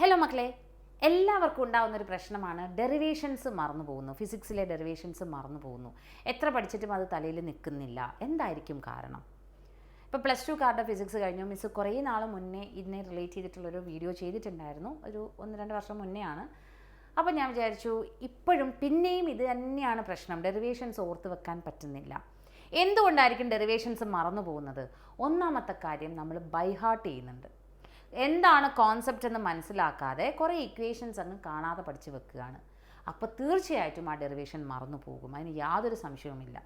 Hello മക്കളെ. എല്ലാവർക്കും ഉണ്ടാകുന്ന ഒരു പ്രശ്നമാണ്. ഡെറിവേഷൻസ് മറന്നു പോകുന്നു. ഫിസിക്സിലെ ഡെറിവേഷൻസ് മറന്നു പോകുന്നു. എത്ര പഠിച്ചിട്ടും അത് തലയിൽ നിൽക്കുന്നില്ല. എന്തായിരിക്കും കാരണം? ഇപ്പോൾ പ്ലസ് ടു കാർഡ് ഫിസിക്സ് കഴിഞ്ഞു. മിസ് കുറേ നാൾ മുന്നേ ഇതിനെ റിലേറ്റ് ചെയ്തിട്ടുള്ളൊരു വീഡിയോ ചെയ്തിട്ടുണ്ടായിരുന്നു. ഒരു ഒന്ന് രണ്ട് വർഷം മുന്നേ ആണ് അപ്പോൾ ഞാൻ വിചാരിച്ചു ഇപ്പോഴും പിന്നെയും ഇത് തന്നെയാണ് പ്രശ്നം. ഡെറിവേഷൻസ് ഓർത്ത് വെക്കാൻ പറ്റുന്നില്ല. എന്തുകൊണ്ടായിരിക്കും ഡെറിവേഷൻസ് മറന്നു പോകുന്നത്? ഒന്നാമത്തെ കാര്യം നമ്മൾ ബൈഹാർട്ട് ചെയ്യുന്നുണ്ട്. എന്താണ് കോൺസെപ്റ്റ് എന്ന് മനസ്സിലാക്കാതെ കുറേ ഇക്വേഷൻസ് അങ്ങ് കാണാതെ പഠിച്ചു വെക്കുകയാണ്. അപ്പോൾ തീർച്ചയായിട്ടും ആ ഡെറിവേഷൻ മറന്നു പോകും. അതിന് യാതൊരു സംശയവുമില്ല.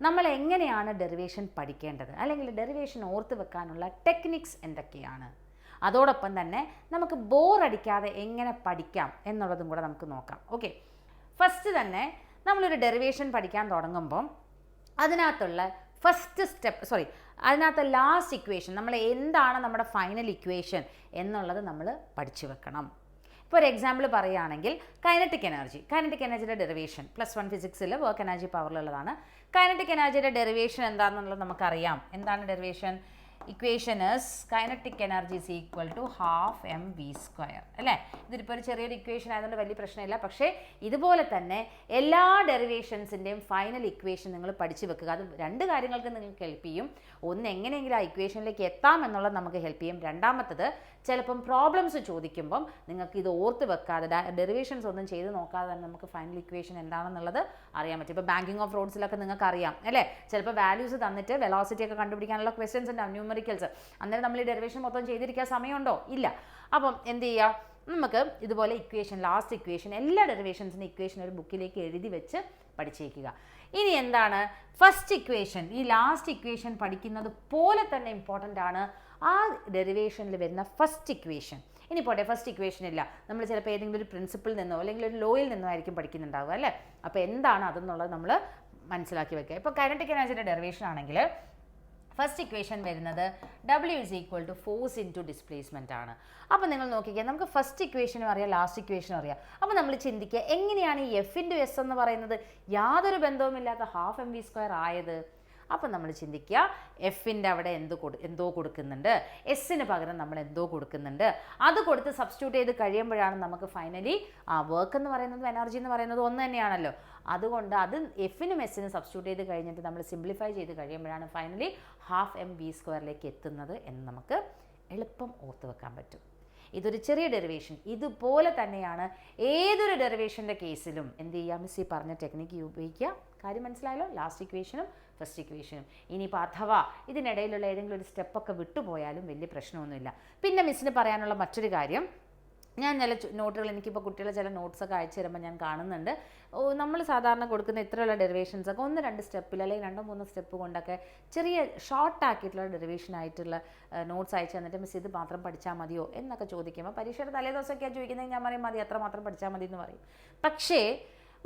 നമ്മൾ എങ്ങനെയാണ് ഡെറിവേഷൻ പഠിക്കേണ്ടത്? അല്ലെങ്കിൽ ഡെറിവേഷൻ ഓർത്ത് വെക്കാനുള്ള ടെക്നിക്സ് എന്തൊക്കെയാണ്? അതോടൊപ്പം തന്നെ നമുക്ക് ബോറടിക്കാതെ എങ്ങനെ പഠിക്കാം എന്നുള്ളതും കൂടെ നമുക്ക് നോക്കാം. ഓക്കെ ഫസ്റ്റ് തന്നെ നമ്മളൊരു ഡെറിവേഷൻ പഠിക്കാൻ തുടങ്ങുമ്പം അതിനകത്തുള്ള ഫസ്റ്റ് സ്റ്റെപ്പ് സോറി അതിനകത്ത് ലാസ്റ്റ് ഇക്വേഷൻ നമ്മൾ എന്താണ് നമ്മുടെ ഫൈനൽ ഇക്വേഷൻ എന്നുള്ളത് നമ്മൾ പഠിച്ചു വെക്കണം. ഇപ്പോൾ ഒരു എക്സാമ്പിൾ പറയുകയാണെങ്കിൽ കൈനറ്റിക് എനർജി കൈനറ്റിക് എനർജിയുടെ ഡെറിവേഷൻ പ്ലസ് വൺ ഫിസിക്സിൽ വർക്ക് എനർജി പവറിലുള്ളതാണ് കൈനറ്റിക് എനർജിയുടെ ഡെറിവേഷൻ എന്താണെന്നുള്ളത് നമുക്കറിയാം. എന്താണ് derivation equation is kinetic energy is equal to half M V square അല്ലേ? ഇതിപ്പോൾ ഒരു ചെറിയൊരു ഇക്വേഷൻ ആയതുകൊണ്ട് വലിയ പ്രശ്നമില്ല. പക്ഷേ ഇതുപോലെ തന്നെ എല്ലാ ഡെറിവേഷൻസിന്റെയും ഫൈനൽ ഇക്വേഷൻ നിങ്ങൾ പഠിച്ചു വെക്കുക. അത് രണ്ട് കാര്യങ്ങൾക്ക് നിങ്ങൾക്ക് ഹെൽപ്പ് ചെയ്യും. ഒന്ന് എങ്ങനെയെങ്കിലും ആ ഇക്വേഷനിലേക്ക് എത്താം എന്നുള്ളത് നമുക്ക് ഹെൽപ്പ് ചെയ്യും. രണ്ടാമത്തത് ചിലപ്പം പ്രോബ്ലംസ് ചോദിക്കുമ്പം നിങ്ങൾക്ക് ഇത് ഓർത്ത് വെക്കാതെ ഡെറിവേഷൻസ് ഒന്നും ചെയ്ത് നോക്കാതെ തന്നെ നമുക്ക് ഫൈനൽ ഇക്വേഷൻ എന്താണെന്നുള്ളത് അറിയാൻ പറ്റും. ഇപ്പോൾ ബാങ്കിങ് ഓഫ് റോഡ്സിലൊക്കെ നിങ്ങൾക്ക് അറിയാം അല്ലേ? ചിലപ്പോൾ വാല്യൂസ് തന്നിട്ട് വെലോസിറ്റി ഒക്കെ കണ്ടുപിടിക്കാനുള്ള ക്വസ്റ്റ്യൻസ് ഉണ്ട് ന്യൂമറിക്കൽസ് അന്നേരം നമ്മൾ ഈ ഡെറിവേഷൻ മൊത്തം ചെയ്തിരിക്കാൻ സമയമുണ്ടോ? ഇല്ല. അപ്പം എന്ത് ചെയ്യുക നമുക്ക് ഇതുപോലെ ഇക്വേഷൻ ലാസ്റ്റ് ഇക്വേഷൻ എല്ലാ ഡെറിവേഷൻസിന്റെ ഇക്വേഷൻ ഒരു ബുക്കിലേക്ക് എഴുതി വെച്ച് പഠിച്ചേക്കുക. ഇനി എന്താണ്? ഫസ്റ്റ് ഇക്വേഷൻ ഈ ലാസ്റ്റ് ഇക്വേഷൻ പഠിക്കുന്നത് പോലെ തന്നെ ഇമ്പോർട്ടന്റ് ആണ്. ആ ഡെറിവേഷനിൽ വരുന്ന ഫസ്റ്റ് ഇക്വേഷൻ ഇനി പോട്ടെ ഫസ്റ്റ് ഇക്വേഷൻ ഇല്ല. നമ്മൾ ചിലപ്പോൾ ഏതെങ്കിലും ഒരു പ്രിൻസിപ്പിൾ നിന്നോ അല്ലെങ്കിൽ ഒരു ലോയിൽ നിന്നോ ആയിരിക്കും പഠിക്കുന്നുണ്ടാവുക അല്ലേ? അപ്പോൾ എന്താണ് അതെന്നുള്ളത് നമ്മൾ മനസ്സിലാക്കി വെക്കുക. ഇപ്പോൾ കൈനറ്റിക് എനർജിയുടെ ഡെറിവേഷൻ ആണെങ്കിൽ ഫസ്റ്റ് ഇക്വേഷൻ വരുന്നത് W is equal to force into displacement ആണ്. അപ്പോൾ നിങ്ങൾ നോക്കിക്കുക നമുക്ക് ഫസ്റ്റ് ഇക്വേഷനും അറിയാം ലാസ്റ്റ് ഇക്വേഷനും അറിയാം. അപ്പോൾ നമ്മൾ ചിന്തിക്കുക എങ്ങനെയാണ് ഈ എഫ് ഇന്റു എസ് എന്ന് പറയുന്നത്? യാതൊരു ബന്ധവുമില്ലാത്ത ഹാഫ് എം വി സ്ക്വയർ ആയത്. അപ്പം നമ്മൾ ചിന്തിക്കുക എഫിന്റെ അവിടെ എന്ത് കൊടു എന്തോ കൊടുക്കുന്നുണ്ട്. എസ്സിന് പകരം നമ്മൾ എന്തോ കൊടുക്കുന്നുണ്ട്. അത് കൊടുത്ത് സബ്സ്റ്റിറ്റ്യൂട്ട് ചെയ്ത് കഴിയുമ്പോഴാണ് നമുക്ക് ഫൈനലി ആ വർക്ക് എന്ന് പറയുന്നതും എനർജി എന്ന് പറയുന്നതും ഒന്ന് തന്നെയാണല്ലോ. അതുകൊണ്ട് അത് എഫിനും എസ്സിനും സബ്സ്റ്റിറ്റ്യൂട്ട് ചെയ്ത് കഴിഞ്ഞിട്ട് നമ്മൾ സിംപ്ലിഫൈ ചെയ്ത് കഴിയുമ്പോഴാണ് ഫൈനലി ഹാഫ് എം ബി സ്ക്വയറിലേക്ക് എത്തുന്നത് എന്ന് നമുക്ക് എളുപ്പം ഓർത്ത് വെക്കാൻ പറ്റും. ഇതൊരു ചെറിയ ഡെറിവേഷൻ ഇതുപോലെ തന്നെയാണ് ഏതൊരു ഡെറിവേഷന്റെ കേസിലും എന്ത് ചെയ്യുക മിസ് ഈ പറഞ്ഞ ടെക്നിക്ക് ഉപയോഗിക്കുക. കാര്യം മനസ്സിലായല്ലോ? ലാസ്റ്റ് ഇക്വേഷനും ഫസ്റ്റ് ഇക്വേഷനും ഇനിയിപ്പോൾ അഥവാ ഇതിനിടയിലുള്ള ഏതെങ്കിലും ഒരു സ്റ്റെപ്പൊക്കെ വിട്ടുപോയാലും വലിയ പ്രശ്നമൊന്നുമില്ല. പിന്നെ മിസ്സിന് പറയാനുള്ള മറ്റൊരു കാര്യം ഞാൻ ചില നോട്ടുകൾ എനിക്കിപ്പോൾ കുട്ടികളെ ചില നോട്ട്സൊക്കെ അയച്ചു തരുമ്പോൾ ഞാൻ കാണുന്നുണ്ട്. നമ്മൾ സാധാരണ കൊടുക്കുന്ന ഇത്രയുള്ള ഡെറിവേഷൻസ് ഒക്കെ ഒന്ന് രണ്ട് സ്റ്റെപ്പിൽ അല്ലെങ്കിൽ രണ്ടോ മൂന്നോ സ്റ്റെപ്പ് കൊണ്ടൊക്കെ ചെറിയ ഷോർട്ട് ആക്കിയിട്ടുള്ള ഡെറിവേഷൻ ആയിട്ടുള്ള നോട്ട്സ് അയച്ചു തന്നിട്ട് മിസ് ഇത് മാത്രം പഠിച്ചാൽ മതിയോ എന്നൊക്കെ ചോദിക്കുമ്പോൾ പരീക്ഷയുടെ തലേദിവസമൊക്കെയാണ് ചോദിക്കുന്നത് ഞാൻ പറയും മതി അത്ര മാത്രം പഠിച്ചാൽ മതി എന്ന് പറയും. പക്ഷേ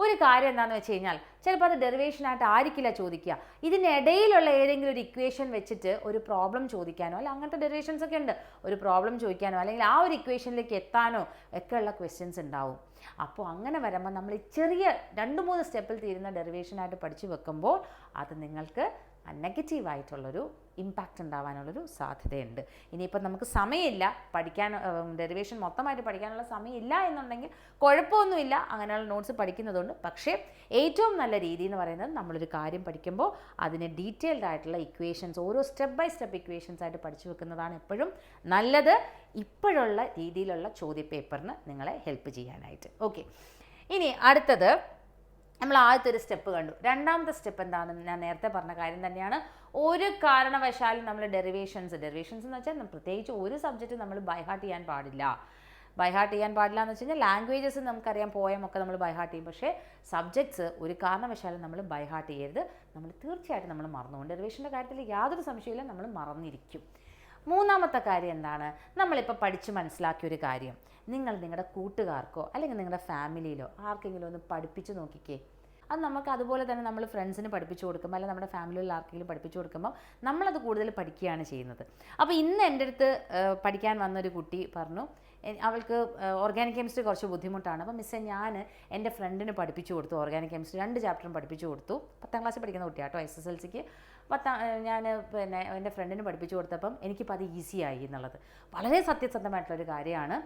ഒരു കാര്യം എന്താണെന്ന് വെച്ച് കഴിഞ്ഞാൽ ചിലപ്പോൾ അത് ഡെറിവേഷനായിട്ട് ആയിരിക്കില്ല ചോദിക്കുക. ഇതിനിടയിലുള്ള ഏതെങ്കിലും ഒരു ഇക്വേഷൻ വെച്ചിട്ട് ഒരു പ്രോബ്ലം ചോദിക്കാനോ അല്ലെങ്കിൽ അങ്ങനത്തെ ഡെറിവേഷൻസ് ഒക്കെ ഉണ്ട്. ഒരു പ്രോബ്ലം ചോദിക്കാനോ അല്ലെങ്കിൽ ആ ഒരു ഇക്വേഷനിലേക്ക് എത്താനോ ഒക്കെയുള്ള ക്വസ്റ്റ്യൻസ് ഉണ്ടാവും. അപ്പോൾ അങ്ങനെ വരുമ്പോൾ നമ്മൾ ചെറിയ രണ്ട് മൂന്ന് സ്റ്റെപ്പിൽ തീരുന്ന ഡെറിവേഷനായിട്ട് പഠിച്ചു വെക്കുമ്പോൾ അത് നിങ്ങൾക്ക് നെഗറ്റീവായിട്ടുള്ളൊരു ഇമ്പാക്റ്റ് ഉണ്ടാവാനുള്ളൊരു സാധ്യതയുണ്ട്. ഇനിയിപ്പോൾ നമുക്ക് സമയമില്ല. പഠിക്കാൻ ഡെറിവേഷൻ മൊത്തമായിട്ട് പഠിക്കാനുള്ള സമയമില്ല എന്നുണ്ടെങ്കിൽ കുഴപ്പമൊന്നുമില്ല. അങ്ങനെയുള്ള നോട്ട്സ് പഠിക്കുന്നതുകൊണ്ട്. പക്ഷേ ഏറ്റവും നല്ല രീതി എന്ന് പറയുന്നത് നമ്മളൊരു കാര്യം പഠിക്കുമ്പോൾ അതിന് ഡീറ്റെയിൽഡ് ആയിട്ടുള്ള ഇക്വേഷൻസ് ഓരോ സ്റ്റെപ്പ് ബൈ സ്റ്റെപ്പ് ഇക്വേഷൻസ് ആയിട്ട് പഠിച്ചു വെക്കുന്നതാണ് എപ്പോഴും നല്ലത്. ഇപ്പോഴുള്ള രീതിയിലുള്ള ചോദ്യപേപ്പറിന് നിങ്ങളെ ഹെൽപ്പ് ചെയ്യാനായിട്ട്. ഓക്കെ ഇനി അടുത്തത് നമ്മൾ ആദ്യത്തെ ഒരു സ്റ്റെപ്പ് കണ്ടു. രണ്ടാമത്തെ സ്റ്റെപ്പ് എന്താണെന്ന് ഞാൻ നേരത്തെ പറഞ്ഞ കാര്യം തന്നെയാണ്. ഒരു കാരണവശാലും നമ്മൾ ഡെറിവേഷൻസ് ഡെറിവേഷൻസ് എന്ന് വെച്ചാൽ പ്രത്യേകിച്ച് ഒരു സബ്ജക്റ്റ് നമ്മൾ ബൈഹാർട്ട് ചെയ്യാൻ പാടില്ല. ബൈഹാർട്ട് ചെയ്യാൻ പാടില്ല എന്ന് വെച്ച് കഴിഞ്ഞാൽ ലാംഗ്വേജസ് നമുക്കറിയാം പോയമൊക്കെ നമ്മൾ ബൈഹാർട്ട് ചെയ്യും. പക്ഷേ സബ്ജക്ട്സ് ഒരു കാരണവശാലും നമ്മൾ ബൈഹാർട്ട് ചെയ്യരുത്. നമ്മൾ തീർച്ചയായിട്ടും നമ്മൾ മറന്നുകൊണ്ട് ഡെറിവേഷന്റെ കാര്യത്തിൽ യാതൊരു സംശയമില്ല നമ്മൾ മറന്നിരിക്കും. മൂന്നാമത്തെ കാര്യം എന്താണ്? നമ്മളിപ്പോൾ പഠിച്ച് മനസ്സിലാക്കിയ ഒരു കാര്യം. നിങ്ങൾ നിങ്ങളുടെ കൂട്ടുകാർക്കോ അല്ലെങ്കിൽ നിങ്ങളുടെ ഫാമിലിയിലോ ആർക്കെങ്കിലും ഒന്ന് പഠിപ്പിച്ച് നോക്കിക്കേ. അത് നമുക്ക് അതുപോലെ തന്നെ നമ്മൾ ഫ്രണ്ട്സിന് പഠിപ്പിച്ചു കൊടുക്കുമ്പോൾ അല്ലെങ്കിൽ നമ്മുടെ ഫാമിലിയിൽ ആർക്കെങ്കിലും പഠിപ്പിച്ചു കൊടുക്കുമ്പോൾ നമ്മളത് കൂടുതൽ പഠിക്കുകയാണ് ചെയ്യുന്നത്. അപ്പോൾ ഇന്ന് എന്റെ അടുത്ത് പഠിക്കാൻ വന്നൊരു കുട്ടി പറഞ്ഞു അവൾക്ക് ഓർഗാനിക് കെമിസ്ട്രി കുറച്ച് ബുദ്ധിമുട്ടാണ്. അപ്പോൾ മിസ്സേ ഞാൻ എന്റെ ഫ്രണ്ടിന് പഠിപ്പിച്ചു കൊടുത്തു ഓർഗാനിക് കെമിസ്ട്രി രണ്ട് ചാപ്റ്ററും പഠിപ്പിച്ചു കൊടുത്തു. പത്താം ക്ലാസ്സിൽ പഠിക്കുന്ന കുട്ടിയാട്ടോ എസ് എസ് എൽ സിക്ക് പത്താം ഞാൻ പിന്നെ എന്റെ ഫ്രണ്ടിന് പഠിപ്പിച്ചു കൊടുത്തപ്പം എനിക്കിപ്പോൾ അത് ആയി എന്നുള്ളത്. വളരെ സത്യസന്ധമായിട്ടുള്ളൊരു കാര്യമാണ്.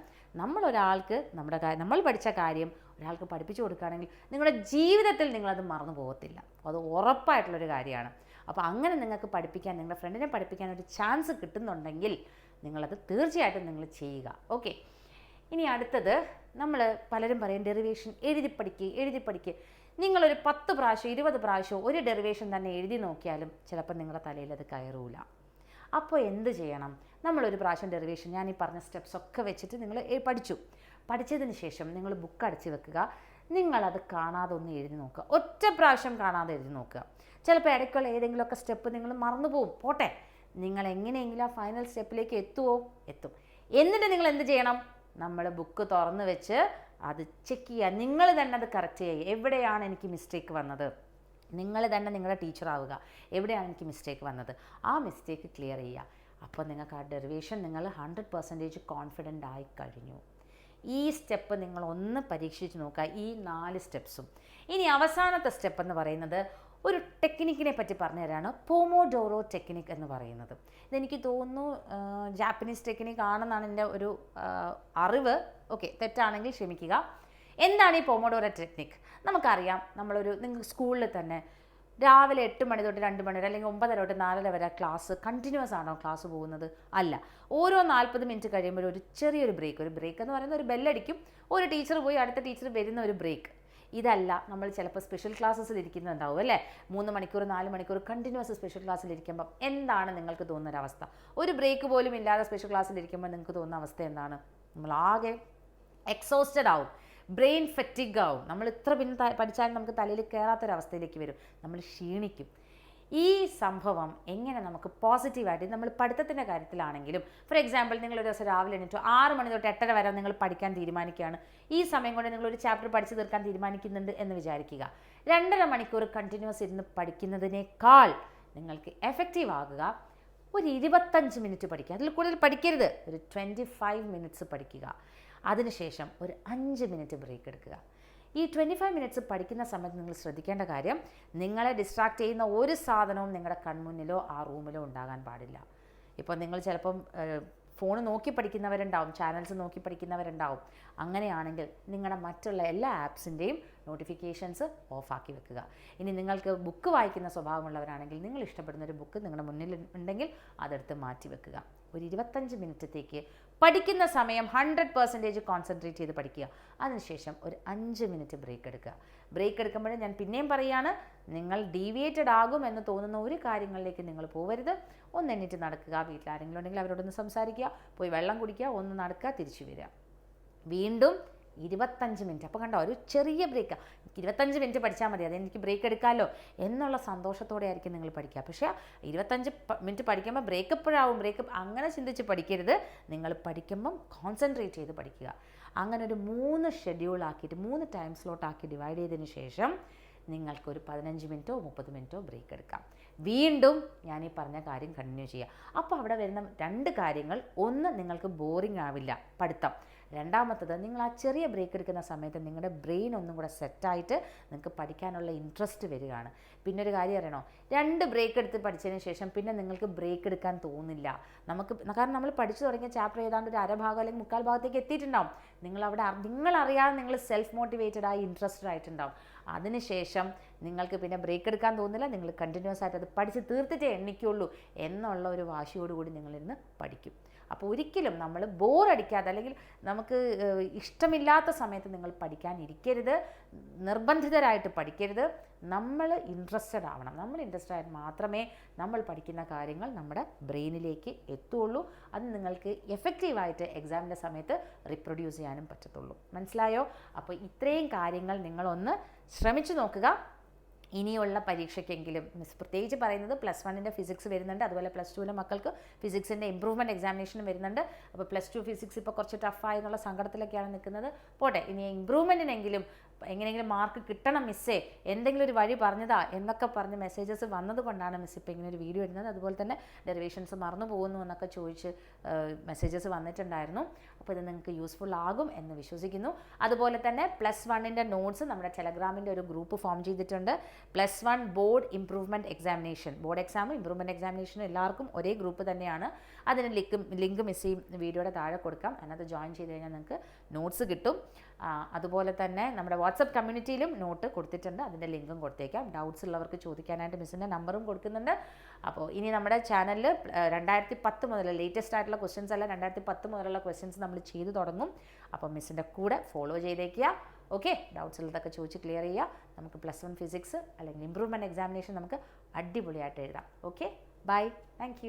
നമ്മളൊരാൾക്ക് നമ്മുടെ നമ്മൾ പഠിച്ച കാര്യം ഒരാൾക്ക് പഠിപ്പിച്ചു കൊടുക്കുകയാണെങ്കിൽ നിങ്ങളുടെ ജീവിതത്തിൽ നിങ്ങളത് മറന്നു പോകത്തില്ല. അത് ഉറപ്പായിട്ടുള്ളൊരു കാര്യമാണ്. അപ്പോൾ അങ്ങനെ നിങ്ങൾക്ക് പഠിപ്പിക്കാൻ നിങ്ങളുടെ ഫ്രണ്ടിനെ പഠിപ്പിക്കാൻ ഒരു ചാൻസ് കിട്ടുന്നുണ്ടെങ്കിൽ നിങ്ങളത് തീർച്ചയായിട്ടും നിങ്ങൾ ചെയ്യുക. ഓക്കെ ഇനി അടുത്തത് നമ്മൾ പലരും പറയും ഡെറിവേഷൻ എഴുതി പഠിക്കുക എഴുതി പഠിക്കുക നിങ്ങളൊരു പത്ത് പ്രാവശ്യം ഇരുപത് പ്രാവശ്യം ഒരു ഡെറിവേഷൻ തന്നെ എഴുതി നോക്കിയാലും ചിലപ്പോൾ നിങ്ങളുടെ തലയിൽ അത് കയറൂല. അപ്പോൾ എന്ത് ചെയ്യണം? നമ്മളൊരു പ്രാവശ്യം ഡെറിവേഷൻ ഞാൻ ഈ പറഞ്ഞ സ്റ്റെപ്സ് ഒക്കെ വെച്ചിട്ട് നിങ്ങൾ പഠിച്ചു. പഠിച്ചതിന് ശേഷം നിങ്ങൾ ബുക്ക് അടച്ച് വെക്കുക. നിങ്ങളത് കാണാതെ ഒന്ന് എഴുതി നോക്കുക. ഒറ്റ പ്രാവശ്യം കാണാതെ എഴുതി നോക്കുക. ചിലപ്പോൾ ഇടയ്ക്കുള്ള ഏതെങ്കിലുമൊക്കെ സ്റ്റെപ്പ് നിങ്ങൾ മറന്നു പോകും പോട്ടെ. നിങ്ങൾ എങ്ങനെയെങ്കിലും ആ ഫൈനൽ സ്റ്റെപ്പിലേക്ക് എത്തുമോ എത്തും. എന്നിട്ട് നിങ്ങൾ എന്ത് ചെയ്യണം? നമ്മൾ ബുക്ക് തുറന്ന് വെച്ച് അത് ചെക്ക് ചെയ്യുക നിങ്ങൾ തന്നെ അത് കറക്റ്റ് ചെയ്യുക എവിടെയാണ് എനിക്ക് മിസ്റ്റേക്ക് വന്നത്? നിങ്ങൾ തന്നെ നിങ്ങളുടെ ടീച്ചർ ആവുക. എവിടെയാണ് എനിക്ക് മിസ്റ്റേക്ക് വന്നത്? ആ മിസ്റ്റേക്ക് ക്ലിയർ ചെയ്യുക അപ്പോൾ നിങ്ങൾക്ക് ആ ഡെറിവേഷൻ നിങ്ങൾ ഹൺഡ്രഡ് പെർസെന്റേജ് കോൺഫിഡന്റ് ആയി കഴിഞ്ഞു. ഈ സ്റ്റെപ്പ് നിങ്ങൾ ഒന്ന് പരീക്ഷിച്ച് നോക്കുക. ഈ നാല് സ്റ്റെപ്സും ഇനി അവസാനത്തെ സ്റ്റെപ്പ് എന്ന് പറയുന്നത് ഒരു ടെക്നിക്കിനെ പറ്റി പറഞ്ഞു തരാണ് പോമോഡോറോ ടെക്നിക്ക് എന്ന് പറയുന്നത്. ഇതെനിക്ക് തോന്നുന്നു ജാപ്പനീസ് ടെക്നിക്ക് ആണെന്നാണ് എന്റെ ഒരു അറിവ്. ഓക്കെ തെറ്റാണെങ്കിൽ ക്ഷമിക്കുക. എന്താണ് ഈ പോമോഡോറോ ടെക്നിക്ക് നമുക്കറിയാം നമ്മളൊരു നിങ്ങൾ സ്കൂളിൽ തന്നെ രാവിലെ എട്ട് മണി തൊട്ട് രണ്ട് മണി വരെ അല്ലെങ്കിൽ ഒമ്പതര തൊട്ട് നാലര വരെ ക്ലാസ് കണ്ടിന്യൂസ് ആണോ ക്ലാസ് പോകുന്നത്? അല്ല. ഓരോ നാൽപ്പത് മിനിറ്റ് കഴിയുമ്പോൾ ഒരു ചെറിയൊരു ബ്രേക്ക് ഒരു ബ്രേക്ക് എന്ന് പറയുന്നത് ഒരു ബെല്ലടിക്കും ഒരു ടീച്ചർ പോയി അടുത്ത ടീച്ചർ വരുന്ന ഒരു ബ്രേക്ക് ഇതല്ല നമ്മൾ ചിലപ്പോൾ സ്പെഷ്യൽ ക്ലാസ്സസിൽ ഇരിക്കുന്നുണ്ടാവും അല്ലേ? മൂന്ന് മണിക്കൂർ നാല് മണിക്കൂർ കണ്ടിന്യൂസ് സ്പെഷ്യൽ ക്ലാസ്സിൽ ഇരിക്കുമ്പം എന്താണ് നിങ്ങൾക്ക് തോന്നുന്ന ഒരു അവസ്ഥ? ഒരു ബ്രേക്ക് പോലും ഇല്ലാതെ സ്പെഷ്യൽ ക്ലാസ്സിൽ ഇരിക്കുമ്പോൾ നിങ്ങൾക്ക് തോന്നുന്ന അവസ്ഥ എന്താണ്? നമ്മൾ ആകെ എക്സോസ്റ്റഡ് ആവും. ബ്രെയിൻ ഫെറ്റിഗ് ആവും. നമ്മൾ ഇത്ര പിന്നെ പഠിച്ചാലും നമുക്ക് തലയിൽ കയറാത്തൊരവസ്ഥയിലേക്ക് വരും. നമ്മൾ ക്ഷീണിക്കും. ഈ സംഭവം എങ്ങനെ നമുക്ക് പോസിറ്റീവായിട്ട് നമ്മൾ പഠിത്തത്തിന്റെ കാര്യത്തിലാണെങ്കിലും ഫോർ എക്സാമ്പിൾ നിങ്ങൾ ഒരു ദിവസം രാവിലെ എണീറ്റു ആറ് മണി തൊട്ട് എട്ടര വരെ നിങ്ങൾ പഠിക്കാൻ തീരുമാനിക്കുകയാണ്. ഈ സമയം കൊണ്ട് നിങ്ങൾ ഒരു ചാപ്റ്റർ പഠിച്ചു തീർക്കാൻ തീരുമാനിക്കുന്നുണ്ട് എന്ന് വിചാരിക്കുക. രണ്ടര മണിക്കൂർ കണ്ടിന്യൂസ് ഇരുന്ന് പഠിക്കുന്നതിനേക്കാൾ നിങ്ങൾക്ക് എഫക്റ്റീവ് ആകുക ഒരു ഇരുപത്തഞ്ച് മിനിറ്റ് പഠിക്കുക. അതിൽ കൂടുതൽ പഠിക്കരുത്. ഒരു ട്വന്റി ഫൈവ് മിനിറ്റ്സ് പഠിക്കുക. അതിനുശേഷം ഒരു അഞ്ച് മിനിറ്റ് ബ്രേക്ക് എടുക്കുക. ഈ ട്വന്റി ഫൈവ് മിനിറ്റ്സ് പഠിക്കുന്ന സമയത്ത് നിങ്ങൾ ശ്രദ്ധിക്കേണ്ട കാര്യം നിങ്ങളെ ഡിസ്ട്രാക്ട് ചെയ്യുന്ന ഒരു സാധനവും നിങ്ങളുടെ കൺമുന്നിലോ ആ റൂമിലോ ഉണ്ടാകാൻ പാടില്ല. ഇപ്പോൾ നിങ്ങൾ ചിലപ്പം ഫോൺ നോക്കി പഠിക്കുന്നവരുണ്ടാവും ചാനൽസ് നോക്കി പഠിക്കുന്നവരുണ്ടാവും. അങ്ങനെയാണെങ്കിൽ നിങ്ങളുടെ മറ്റുള്ള എല്ലാ ആപ്സിന്റെയും നോട്ടിഫിക്കേഷൻസ് ഓഫാക്കി വെക്കുക. ഇനി നിങ്ങൾക്ക് ബുക്ക് വായിക്കുന്ന സ്വഭാവമുള്ളവരാണെങ്കിൽ നിങ്ങൾ ഇഷ്ടപ്പെടുന്ന ഒരു ബുക്ക് നിങ്ങളുടെ മുന്നിൽ ഉണ്ടെങ്കിൽ അതെടുത്ത് മാറ്റി വെക്കുക. ഒരു ഇരുപത്തഞ്ച് മിനിറ്റത്തേക്ക് പഠിക്കുന്ന സമയം ഹൺഡ്രഡ് പെർസെന്റേജ് കോൺസെൻട്രേറ്റ് ചെയ്ത് പഠിക്കുക. അതിനുശേഷം ഒരു അഞ്ച് മിനിറ്റ് ബ്രേക്ക് എടുക്കുക. ബ്രേക്ക് എടുക്കുമ്പോൾ ഞാൻ പിന്നെയും പറയുകയാണ് നിങ്ങൾ ഡീവിയേറ്റഡ് ആകും എന്ന് തോന്നുന്ന ഒരു കാര്യങ്ങളിലേക്ക് നിങ്ങൾ പോവരുത്. ഒന്ന് എണ്ണിട്ട് നടക്കുക. വീട്ടിൽ ആരെങ്കിലും ഉണ്ടെങ്കിൽ അവരോടൊന്ന് സംസാരിക്കുക. പോയി വെള്ളം കുടിക്കുക. ഒന്ന് നടക്കുക. തിരിച്ചു വരിക. വീണ്ടും ഇരുപത്തഞ്ച് മിനിറ്റ്. അപ്പോൾ കണ്ടോ ഒരു ചെറിയ ബ്രേക്ക് ഇരുപത്തഞ്ച് മിനിറ്റ് പഠിച്ചാൽ മതി അതെനിക്ക് ബ്രേക്ക് എടുക്കാമല്ലോ എന്നുള്ള സന്തോഷത്തോടെ ആയിരിക്കും നിങ്ങൾ പഠിക്കുക. പക്ഷേ ഇരുപത്തഞ്ച് മിനിറ്റ് പഠിക്കുമ്പോൾ ബ്രേക്ക് എപ്പോഴാവും? ബ്രേക്ക് അങ്ങനെ ചിന്തിച്ച് പഠിക്കരുത്. നിങ്ങൾ പഠിക്കുമ്പം കോൺസെൻട്രേറ്റ് ചെയ്ത് പഠിക്കുക. അങ്ങനെ ഒരു മൂന്ന് ഷെഡ്യൂൾ ആക്കിയിട്ട് മൂന്ന് ടൈം സ്ലോട്ട് ആക്കി ഡിവൈഡ് ചെയ്തതിന് ശേഷം നിങ്ങൾക്കൊരു പതിനഞ്ച് മിനിറ്റോ മുപ്പത് മിനിറ്റോ ബ്രേക്ക് എടുക്കാം. വീണ്ടും ഞാൻ ഈ പറഞ്ഞ കാര്യം കണ്ടിന്യൂ ചെയ്യുക അപ്പോൾ അവിടെ വരുന്ന രണ്ട് കാര്യങ്ങൾ. ഒന്ന് നിങ്ങൾക്ക് ബോറിംഗ് ആവില്ല പഠിത്തം. രണ്ടാമത്തത് നിങ്ങൾ ആ ചെറിയ ബ്രേക്ക് എടുക്കുന്ന സമയത്ത് നിങ്ങളുടെ ബ്രെയിൻ ഒന്നും കൂടെ സെറ്റായിട്ട് നിങ്ങൾക്ക് പഠിക്കാനുള്ള ഇൻട്രസ്റ്റ് വരികയാണ്. പിന്നെ ഒരു കാര്യം അറിയണോ? രണ്ട് ബ്രേക്ക് എടുത്ത് പഠിച്ചതിന് ശേഷം പിന്നെ നിങ്ങൾക്ക് ബ്രേക്ക് എടുക്കാൻ തോന്നില്ല. നമുക്ക് കാരണം നമ്മൾ പഠിച്ചു തുടങ്ങിയ ചാപ്റ്റർ ഏതാണ്ട് ഒരു അരഭാഗം അല്ലെങ്കിൽ മുക്കാൽ ഭാഗത്തേക്ക് എത്തിയിട്ടുണ്ടാവും. നിങ്ങൾ അവിടെ നിങ്ങൾ നിങ്ങളറിയാതെ നിങ്ങൾ സെൽഫ് മോട്ടിവേറ്റഡ് ആയി ഇൻട്രസ്റ്റഡ് ആയിട്ടുണ്ടാവും. അതിനുശേഷം നിങ്ങൾക്ക് പിന്നെ ബ്രേക്ക് എടുക്കാൻ തോന്നില്ല. നിങ്ങൾ കണ്ടിന്യൂസ് ആയിട്ട് അത് പഠിച്ച് തീർത്തിട്ടേ എണ്ണിക്കുള്ളൂ എന്നുള്ള ഒരു വാശിയോടുകൂടി നിങ്ങളിരുന്ന് പഠിക്കും. അപ്പോൾ ഒരിക്കലും നമ്മൾ ബോറടിക്കാതെ അല്ലെങ്കിൽ നമുക്ക് ഇഷ്ടമില്ലാത്ത സമയത്ത് നിങ്ങൾ പഠിക്കാനിരിക്കരുത്. നിർബന്ധിതരായിട്ട് പഠിക്കരുത്. നമ്മൾ ഇൻട്രസ്റ്റഡ് ആവണം. നമ്മൾ ഇൻട്രസ്റ്റഡ് ആയാൽ മാത്രമേ നമ്മൾ പഠിക്കുന്ന കാര്യങ്ങൾ നമ്മുടെ ബ്രെയിനിലേക്ക് എത്തുള്ളൂ. അത് നിങ്ങൾക്ക് എഫക്റ്റീവായിട്ട് എക്സാമിന്റെ സമയത്ത് റിപ്രൊഡ്യൂസ് ചെയ്യാനും പറ്റത്തുള്ളൂ. മനസ്സിലായോ? അപ്പോൾ ഇത്രയും കാര്യങ്ങൾ നിങ്ങളൊന്ന് ശ്രമിച്ചു നോക്കുക. ഇനിയുള്ള പരീക്ഷയ്ക്കെങ്കിലും. മിസ് പ്രത്യേകിച്ച് പറയുന്നത് പ്ലസ് വണ്ണിന്റെ ഫിസിക്സ് വരുന്നുണ്ട് അതുപോലെ പ്ലസ് ടുവിലെ മക്കൾക്ക് ഫിസിക്സിന്റെ ഇമ്പ്രൂവ്മെന്റ് എക്സാമിനേഷനും വരുന്നുണ്ട്. അപ്പോൾ പ്ലസ് ടു ഫിസിക്സ് ഇപ്പോൾ കുറച്ച് ടഫായി എന്നുള്ള സങ്കടത്തിലൊക്കെയാണ് നിൽക്കുന്നത്. പോട്ടെ ഇനി ഇമ്പ്രൂവ്മെന്റിനെങ്കിലും എങ്ങനെയെങ്കിലും മാർക്ക് കിട്ടണം മിസ്സേ എന്തെങ്കിലും ഒരു വഴി പറഞ്ഞതാ എന്നൊക്കെ പറഞ്ഞ് മെസ്സേജസ് വന്നതുകൊണ്ടാണ് മിസ് ഇപ്പോൾ ഇങ്ങനെ ഒരു വീഡിയോ ഇടുന്നത്. അതുപോലെ തന്നെ ഡെറിവേഷൻസ് മറന്നു പോകുന്നു എന്നൊക്കെ ചോദിച്ച് മെസ്സേജസ് വന്നിട്ടുണ്ടായിരുന്നു. അപ്പോൾ ഇത് നിങ്ങൾക്ക് യൂസ്ഫുൾ ആകും എന്ന് വിശ്വസിക്കുന്നു. അതുപോലെ തന്നെ പ്ലസ് വണ്ണിന്റെ നോട്ട്സ് നമ്മുടെ ടെലഗ്രാമിന്റെ ഒരു ഗ്രൂപ്പ് ഫോം ചെയ്തിട്ടുണ്ട്. Plus one board improvement examination board എക്സാമും ഇംപ്രൂവ്മെന്റ് എക്സാമിനേഷനും എല്ലാവർക്കും ഒരേ ഗ്രൂപ്പ് തന്നെയാണ്. അതിന് ലിങ്ക് ലിങ്ക് മിസ് ചെയ്യും വീഡിയോയുടെ താഴെ കൊടുക്കാം. അതിനകത്ത് ജോയിൻ ചെയ്ത് കഴിഞ്ഞാൽ നിങ്ങൾക്ക് നോട്ട്സ് കിട്ടും. അതുപോലെ തന്നെ നമ്മുടെ വാട്സപ്പ് കമ്മ്യൂണിറ്റിയിലും നോട്ട് കൊടുത്തിട്ടുണ്ട്. അതിന്റെ ലിങ്കും കൊടുത്തേക്കാം. ഡൗട്ട്സ് ഉള്ളവർക്ക് ചോദിക്കാനായിട്ട് മിസ്സിന്റെ നമ്പറും കൊടുക്കുന്നുണ്ട്. അപ്പോൾ ഇനി നമ്മുടെ ചാനലിൽ രണ്ടായിരത്തി പത്ത് മുതൽ ലേറ്റസ്റ്റ് ആയിട്ടുള്ള ക്വസ്റ്റ്യൻസ് അല്ല രണ്ടായിരത്തി പത്ത് മുതലുള്ള ക്വസ്റ്റ്യൻസ് നമ്മൾ ചെയ്തു തുടങ്ങും. അപ്പോൾ മിസ്സിന്റെ കൂടെ ഫോളോ ചെയ്തേക്കുക. ഓക്കെ ഡൗട്ട്സ് ഉള്ളതൊക്കെ ചോദിച്ച് ക്ലിയർ ചെയ്യുക. നമുക്ക് പ്ലസ് വൺ ഫിസിക്സ് അല്ലെങ്കിൽ ഇമ്പ്രൂവ്മെന്റ് എക്സാമിനേഷൻ നമുക്ക് അടിപൊളിയായിട്ട് എഴുതാം. Okay bye thank